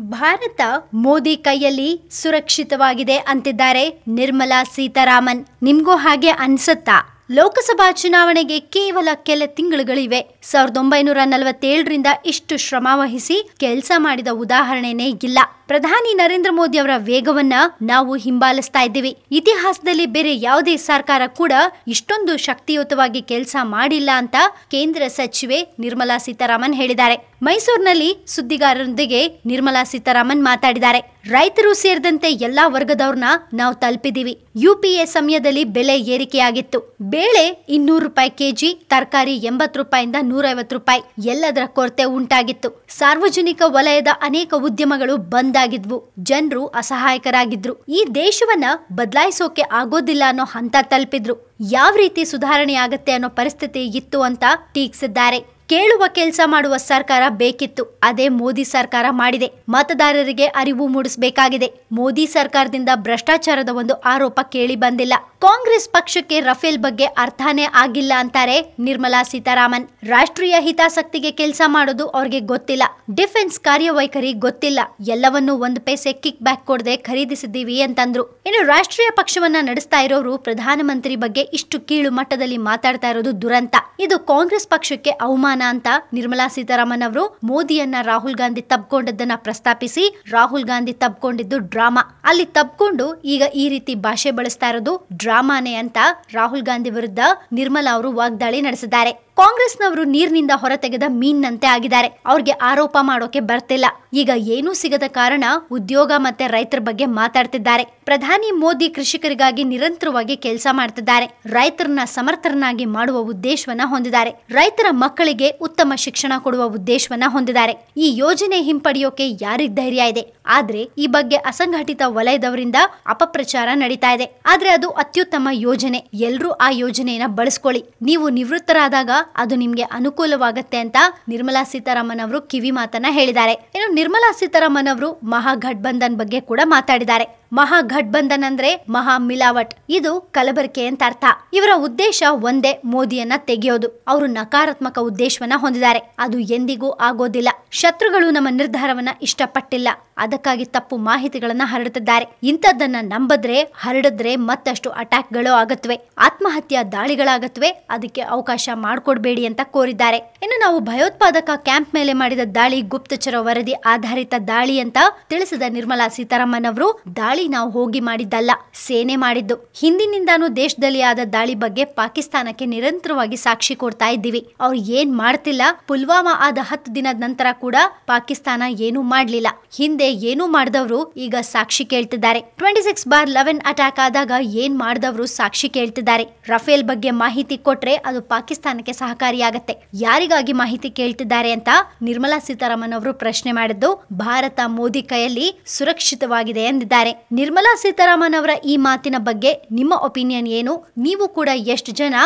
ಭಾರತ ಮೋದಿ ಕೈಯಲ್ಲಿ ಸುರಕ್ಷಿತವಾಗಿದೆ ಅಂತಿದ್ದಾರೆ ನಿರ್ಮಲಾ ಸೀತಾರಾಮನ್. ನಿಮಗೂ ಹಾಗೆ ಅನ್ಸುತ್ತಾ? ಲೋಕಸಭಾ ಚುನಾವಣೆಗೆ ಕೇವಲ ಕೆಲ ತಿಂಗಳುಗಳಿವೆ. ಸಾವಿರದ ಒಂಬೈನೂರ ನಲವತ್ತೇಳರಿಂದ ಇಷ್ಟು ಶ್ರಮ ವಹಿಸಿ ಕೆಲಸ ಮಾಡಿದ ಉದಾಹರಣೆನೇ ಇಲ್ಲ. ಪ್ರಧಾನಿ ನರೇಂದ್ರ ಮೋದಿ ಅವರ ವೇಗವನ್ನ ನಾವು ಹಿಂಬಾಲಿಸ್ತಾ ಇದ್ದೀವಿ. ಇತಿಹಾಸದಲ್ಲಿ ಬೇರೆ ಯಾವುದೇ ಸರ್ಕಾರ ಕೂಡ ಇಷ್ಟೊಂದು ಶಕ್ತಿಯುತವಾಗಿ ಕೆಲಸ ಮಾಡಿಲ್ಲ ಅಂತ ಕೇಂದ್ರ ಸಚಿವೆ ನಿರ್ಮಲಾ ಸೀತಾರಾಮನ್ ಹೇಳಿದ್ದಾರೆ. ಮೈಸೂರಿನಲ್ಲಿ ಸುದ್ದಿಗಾರರೊಂದಿಗೆ ನಿರ್ಮಲಾ ಸೀತಾರಾಮನ್ ಮಾತಾಡಿದ್ದಾರೆ. ರೈತರು ಸೇರಿದಂತೆ ಎಲ್ಲಾ ವರ್ಗದವ್ರನ್ನ ನಾವು ತಲುಪಿದೀವಿ ಯುಪಿಎ ಸಮಯದಲ್ಲಿ ಬೆಲೆ ಏರಿಕೆಯಾಗಿತ್ತು. ಬೇಳೆ ಇನ್ನೂರು ರೂಪಾಯಿ ಕೆಜಿ, ತರಕಾರಿ ಎಂಬತ್ತು ರೂಪಾಯಿಂದ ನೂರೈವತ್ತು ರೂಪಾಯಿ ಎಲ್ಲದರ ಕೊರತೆ ಉಂಟಾಗಿತ್ತು. ಸಾರ್ವಜನಿಕ ವಲಯದ ಅನೇಕ ಉದ್ಯಮಗಳು ಬಂದ್ ಆಗಿದ್ವು ಜನರು ಅಸಹಾಯಕರಾಗಿದ್ರು. ಈ ದೇಶವನ್ನ ಬದಲಾಯಿಸೋಕೆ ಆಗೋದಿಲ್ಲ ಅನ್ನೋ ಹಂತ ತಲುಪಿದ್ರು. ಯಾವ ರೀತಿ ಸುಧಾರಣೆ ಆಗತ್ತೆ ಅನ್ನೋ ಪರಿಸ್ಥಿತಿ ಇತ್ತು ಅಂತ ಟೀಕಿಸಿದ್ದಾರೆ. ಕೇಳುವ ಕೆಲಸ ಮಾಡುವ ಸರ್ಕಾರ ಬೇಕಿತ್ತು. ಅದೇ ಮೋದಿ ಸರ್ಕಾರ ಮಾಡಿದೆ. ಮತದಾರರಿಗೆ ಅರಿವು ಮೂಡಿಸಬೇಕಾಗಿದೆ. ಮೋದಿ ಸರ್ಕಾರದಿಂದ ಭ್ರಷ್ಟಾಚಾರದ ಒಂದು ಆರೋಪ ಕೇಳಿ ಬಂದಿಲ್ಲ. ಕಾಂಗ್ರೆಸ್ ಪಕ್ಷಕ್ಕೆ ರಫೇಲ್ ಬಗ್ಗೆ ಅರ್ಥನೇ ಆಗಿಲ್ಲ ಅಂತಾರೆ ನಿರ್ಮಲಾ ಸೀತಾರಾಮನ್. ರಾಷ್ಟ್ರೀಯ ಹಿತಾಸಕ್ತಿಗೆ ಕೆಲಸ ಮಾಡೋದು ಅವ್ರಿಗೆ ಗೊತ್ತಿಲ್ಲ. ಡಿಫೆನ್ಸ್ ಕಾರ್ಯವೈಖರಿ ಗೊತ್ತಿಲ್ಲ. ಎಲ್ಲವನ್ನೂ ಒಂದು ಪೈಸೆ ಕಿಕ್ ಬ್ಯಾಕ್ ಕೊಡದೆ ಖರೀದಿಸಿದ್ದೀವಿ ಅಂತಂದ್ರು. ಇನ್ನು ರಾಷ್ಟ್ರೀಯ ಪಕ್ಷವನ್ನ ನಡೆಸ್ತಾ ಇರೋರು ಪ್ರಧಾನಮಂತ್ರಿ ಬಗ್ಗೆ ಇಷ್ಟು ಕೀಳು ಮಟ್ಟದಲ್ಲಿ ಮಾತಾಡ್ತಾ ಇರೋದು ದುರಂತ. ಇದು ಕಾಂಗ್ರೆಸ್ ಪಕ್ಷಕ್ಕೆ ಅವಮಾನ ಅಂತ ನಿರ್ಮಲಾ ಸೀತಾರಾಮನ್ ಅವರು ಮೋದಿಯನ್ನ ರಾಹುಲ್ ಗಾಂಧಿ ತಬ್ಕೊಂಡದ್ದನ್ನ ಪ್ರಸ್ತಾಪಿಸಿ ರಾಹುಲ್ ಗಾಂಧಿ ತಬ್ಕೊಂಡಿದ್ದು ಡ್ರಾಮಾ. ಅಲ್ಲಿ ತಬ್ಕೊಂಡು ಈಗ ಈ ರೀತಿ ಭಾಷೆ ಬಳಸ್ತಾ ಇರೋದು ಡ್ರಾಮಾನೇ ಅಂತ ರಾಹುಲ್ ಗಾಂಧಿ ವಿರುದ್ಧ ನಿರ್ಮಲಾ ಅವರು ವಾಗ್ದಾಳಿ ನಡೆಸಿದ್ದಾರೆ. ಕಾಂಗ್ರೆಸ್ನವರು ನೀರಿನಿಂದ ಹೊರತೆಗೆದ ಮೀನ್ನಂತೆ ಆಗಿದ್ದಾರೆ. ಅವ್ರಿಗೆ ಆರೋಪ ಮಾಡೋಕೆ ಬರ್ತಿಲ್ಲ. ಈಗ ಏನೂ ಸಿಗದ ಕಾರಣ ಉದ್ಯೋಗ ಮತ್ತೆ ರೈತರ ಬಗ್ಗೆ ಮಾತಾಡ್ತಿದ್ದಾರೆ. ಪ್ರಧಾನಿ ಮೋದಿ ಕೃಷಿಕರಿಗಾಗಿ ನಿರಂತರವಾಗಿ ಕೆಲಸ ಮಾಡ್ತಿದ್ದಾರೆ. ರೈತರನ್ನ ಸಮರ್ಥರನ್ನಾಗಿ ಮಾಡುವ ಉದ್ದೇಶವನ್ನ ಹೊಂದಿದ್ದಾರೆ. ರೈತರ ಮಕ್ಕಳಿಗೆ ಉತ್ತಮ ಶಿಕ್ಷಣ ಕೊಡುವ ಉದ್ದೇಶವನ್ನ ಹೊಂದಿದ್ದಾರೆ. ಈ ಯೋಜನೆ ಹಿಂಪಡೆಯೋಕೆ ಯಾರಿಗ್ ಧೈರ್ಯ ಇದೆ? ಆದ್ರೆ ಈ ಬಗ್ಗೆ ಅಸಂಘಟಿತ ವಲಯದವರಿಂದ ಅಪಪ್ರಚಾರ ನಡೀತಾ ಇದೆ. ಆದ್ರೆ ಅದು ಅತ್ಯುತ್ತಮ ಯೋಜನೆ. ಎಲ್ರೂ ಆ ಯೋಜನೆಯನ್ನ ಬಳಸ್ಕೊಳ್ಳಿ. ನೀವು ನಿವೃತ್ತರಾದಾಗ ಅದು ನಿಮ್ಗೆ ಅನುಕೂಲವಾಗತ್ತೆ ಅಂತ ನಿರ್ಮಲಾ ಸೀತಾರಾಮನ್ ಅವರು ಕಿವಿ ಮಾತನ್ನ ಹೇಳಿದ್ದಾರೆ. ಇನ್ನು ನಿರ್ಮಲಾ ಸೀತಾರಾಮನ್ ಅವರು ಮಹಾಗಠಬಂಧನ್ ಬಗ್ಗೆ ಕೂಡ ಮಾತಾಡಿದ್ದಾರೆ. ಮಹಾಗಠಬಂಧನ್ ಅಂದ್ರೆ ಮಹಾ ಮಿಲಾವಟ್ ಇದು ಕಲಬೆರಕೆ ಅಂತ ಅರ್ಥ. ಇವರ ಉದ್ದೇಶ ಒಂದೇ, ಮೋದಿಯನ್ನ ತೆಗೆಯೋದು. ಅವರು ನಕಾರಾತ್ಮಕ ಉದ್ದೇಶವನ್ನ ಹೊಂದಿದ್ದಾರೆ. ಅದು ಎಂದಿಗೂ ಆಗೋದಿಲ್ಲ. ಶತ್ರುಗಳು ನಮ್ಮ ನಿರ್ಧಾರವನ್ನ ಇಷ್ಟಪಟ್ಟಿಲ್ಲ. ಅದಕ್ಕಾಗಿ ತಪ್ಪು ಮಾಹಿತಿಗಳನ್ನ ಹರಡುತ್ತಿದ್ದಾರೆ. ಇಂಥದ್ದನ್ನ ನಂಬದ್ರೆ, ಹರಡಿದ್ರೆ ಮತ್ತಷ್ಟು ಅಟ್ಯಾಕ್ಗಳು ಆಗತ್ವೆ. ಆತ್ಮಹತ್ಯಾ ದಾಳಿಗಳಾಗತ್ವೆ. ಅದಕ್ಕೆ ಅವಕಾಶ ಮಾಡಿಕೊಡ್ಬೇಡಿ ಅಂತ ಕೋರಿದ್ದಾರೆ. ಇನ್ನು ನಾವು ಭಯೋತ್ಪಾದಕ ಕ್ಯಾಂಪ್ ಮೇಲೆ ಮಾಡಿದ ದಾಳಿ ಗುಪ್ತಚರ ವರದಿ ಆಧಾರಿತ ದಾಳಿ ಅಂತ ತಿಳಿಸಿದ ನಿರ್ಮಲಾ ಸೀತಾರಾಮನ್ ಅವರು ದಾಳಿ ನಾವು ಹೋಗಿ ಮಾಡಿದ್ದಲ್ಲ, ಸೇನೆ ಮಾಡಿದ್ದು. ಹಿಂದಿನಿಂದಾನು ದೇಶದಲ್ಲಿ ಆದ ದಾಳಿ ಬಗ್ಗೆ ಪಾಕಿಸ್ತಾನಕ್ಕೆ ನಿರಂತರವಾಗಿ ಸಾಕ್ಷಿ ಕೊಡ್ತಾ ಇದ್ದೀವಿ. ಅವ್ರು ಏನ್ ಮಾಡ್ತಿಲ್ಲ, ಪುಲ್ವಾಮಾ ಆದ ಹತ್ತು ದಿನದ ನಂತರ ಕೂಡ ಪಾಕಿಸ್ತಾನ ಏನೂ ಮಾಡ್ಲಿಲ್ಲ. ಹಿಂದೆ ಏನೂ ಮಾಡಿದವರು ಈಗ ಸಾಕ್ಷಿ ಕೇಳ್ತಿದ್ದಾರೆ. Twenty six bar eleven attack ಆದಾಗ ಏನ್ ಮಾಡಿದವರು ಸಾಕ್ಷಿ ಕೇಳ್ತಿದ್ದಾರೆ. ರಫೇಲ್ ಬಗ್ಗೆ ಮಾಹಿತಿ ಕೊಟ್ರೆ ಅದು ಪಾಕಿಸ್ತಾನಕ್ಕೆ ಸಹಕಾರಿಯಾಗತ್ತೆ. ಯಾರಿಗಾಗಿ ಮಾಹಿತಿ ಕೇಳ್ತಿದ್ದಾರೆ ಅಂತ ನಿರ್ಮಲಾ ಸೀತಾರಾಮನ್ ಅವರು ಪ್ರಶ್ನೆ ಮಾಡಿದ್ದು, ಭಾರತ ಮೋದಿ ಕೈಯಲ್ಲಿ ಸುರಕ್ಷಿತವಾಗಿದೆ ಎಂದಿದ್ದಾರೆ. ನಿರ್ಮಲಾ ಸೀತಾರಾಮನ್ ಅವರ ಈ ಮಾತಿನ ಬಗ್ಗೆ ನಿಮ್ಮ ಒಪಿನಿಯನ್ ಏನು? ನೀವು ಕೂಡ ಎಷ್ಟು ಜನ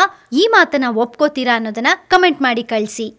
ಈ ಮಾತನ್ನ ಒಪ್ಕೋತೀರಾ ಅನ್ನೋದನ್ನ ಕಮೆಂಟ್ ಮಾಡಿ ಕಳಿಸಿ.